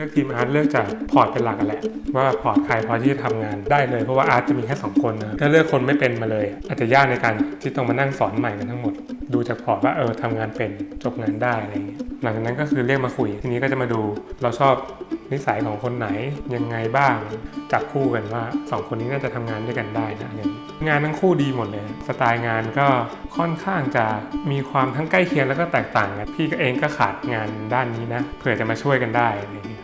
ลือกทีมอาร์ตเลือกจากพอร์ตเป็นหลักกันแหละว่าพอร์ตใครพอที่จะทำงานได้เลยเพราะว่าอาร์ตจะมีแค่สองคนนะถ้าเลือกคนไม่เป็นมาเลย อาจจะยากในการที่ต้องมานั่งสอนใหม่กันทั้งหมด ดูจากพอร์ตว่าเออทำงานเป็นจบงานได้อะไรอย่างเงี้ยหลังจากนั้นก็คือเรียกมาคุย ทีนี้ก็จะมาดูเราชอบนิสัยของคนไหนยังไงบ้างจับคู่กันว่าสองคนนี้น่าจะทำงานด้วยกันได้นะอย่างงานทั้งคู่ดีหมดเลยสไตล์งานก็ค่อนข้างจะมีความทั้งใกล้เคียงแล้วก็แตกต่างกันพี่ก็เองก็ขาดงานด้านนี้นะเผื่อจะมาช่วยกันได้อะไรอย่างเงี้ย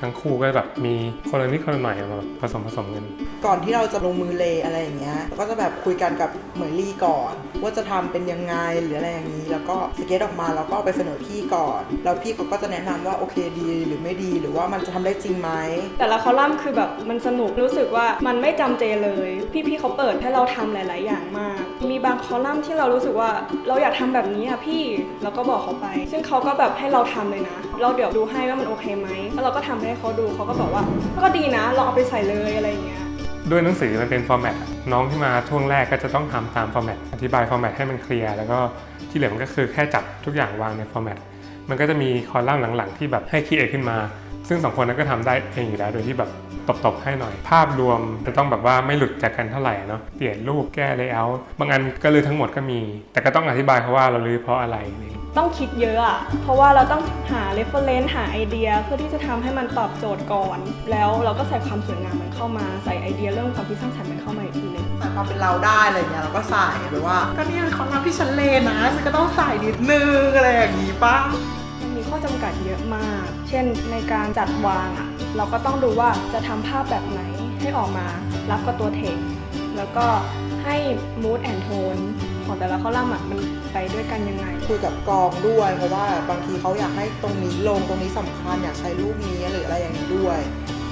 ทั้งคู่ก็แบบมีคนละนิดคนละหน่อยมาแบบผสมผสมกันก่อนที่เราจะลงมือเลอะไรอย่างเงี้ยเราก็จะแบบคุยกันกับเหมยลี่ก่อน ว่าจะทำเป็นยังไงหรืออะไรอย่างนี้ แล้วก็สเก็ตออกมาแล้วก็เอาไปเสนอพี่ก่อน แล้วพี่เขาก็จะแนะนำว่าโอเคดีหรือไม่ดี หรือว่ามันจะทำได้จริงไหมแต่ละคอลัมน์คือแบบมันสนุกรู้สึกว่ามันไม่จำเจเลย พี่ๆเขาเปิดให้เราทำหลาย ๆ อย่างมาก มีบางคอลัมน์ที่เรารู้สึกว่าเราอยากทำแบบนี้อะพี่เราก็บอกเขาไป ซึ่งเขาก็แบบให้เราทำเลยนะ เราเดี๋ยวดูให้ว่ามันโอเคไหมแล้วเราก็ทำให้เขาดูเขาก็บอกว่าก็ดีนะลองเอาไปใส่เลยอะไรอย่างเงี้ยด้วยหนังสือมันเป็นฟอร์แมตน้องที่มาช่วงแรกก็จะต้องทำตามฟอร์แมตอธิบายฟอร์แมตให้มันเคลียร์แล้วก็ที่เหลือมันก็คือแค่จับทุกอย่างวางในฟอร์แมตมันก็จะมีคอลัมน์หลังๆ ที่แบบให้คิดเองขึ้นมา ซึ่งสองคนนั้นก็ทำได้เองอยู่แล้วโดยที่แบบตบๆให้หน่อย ภาพรวมจะต้องแบบว่าไม่หลุดจากกันเท่าไหร่เนาะเปลี่ยนรูปแก้เลเยอร์บางอันก็ลือทั้งหมดก็มี แต่ก็ต้องอธิบายเขาว่าเราลือเพราะอะไร อะไรอย่างเงี้ยต้องคิดเยอะอะเพราะว่าเราต้องหา reference หาไอเดีย เพื่อที่จะทำให้มันตอบโจทย์ก่อน แล้วเราก็ใส่ความสวยงามมันเข้ามา ใส่ไอเดียเรื่องความคิดสร้างสรรค์มันเข้ามาอีกทีหนึงใส่ความเป็นเราได้อะไรเงี้ยเราก็ใส่แบบว่า ก็นี่เป็นของเราที่ฉันเลนะฉันก็ต้องใส่นิดนึงอะไรอย่างงี้ป้ามันมีข้อจำกัดเยอะมาก เช่นในการจัดวางอะเราก็ต้องดูว่าจะทำภาพแบบไหนให้ออกมารับกับตัวเทคแล้วก็ให้ mood and tone ของแต่ละข้อลัมน์อะมันไปด้วยกันยังไง คุยกับกองด้วย เพราะว่าบางทีเขาอยากให้ตรงนี้ลงตรงนี้สำคัญอยากใช้รูปนี้หรืออะไรอย่างนี้ด้วย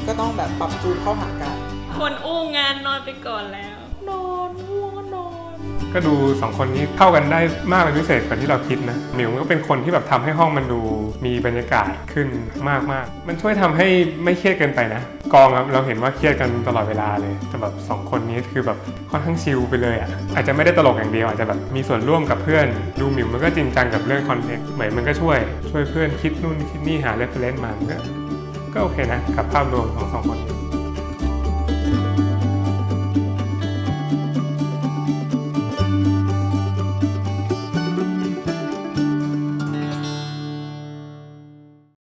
ก็ต้องแบบปรับจูนเข้าหากันคนอู้งานนอนไปก่อนแล้ว นอนง่วงนอน ก็ดูสองคนนี้เข้ากันได้มากเป็นพิเศษกว่าที่เราคิดนะหมิวมันก็เป็นคนที่แบบทำให้ห้องมันดูมีบรรยากาศขึ้นมากมากๆมันช่วยทำให้ไม่เครียดเกินไปนะ กองอะเราเห็นว่าเครียดกันตลอดเวลาเลยแต่แบบสองคนนี้คือแบบค่อนข้างชิลไปเลยอะอาจจะไม่ได้ตลกอย่างเดียวอาจจะแบบมีส่วนร่วมกับเพื่อนดูหมิวมันก็จริงจังกับเรื่องคอนเทนต์เหมือนมันก็ช่วยช่วยเพื่อนคิดนู่นคิดนี่หาเรฟเฟรนซ์มาก็ก็โอเคนะกับภาพรวมของสองคนนี้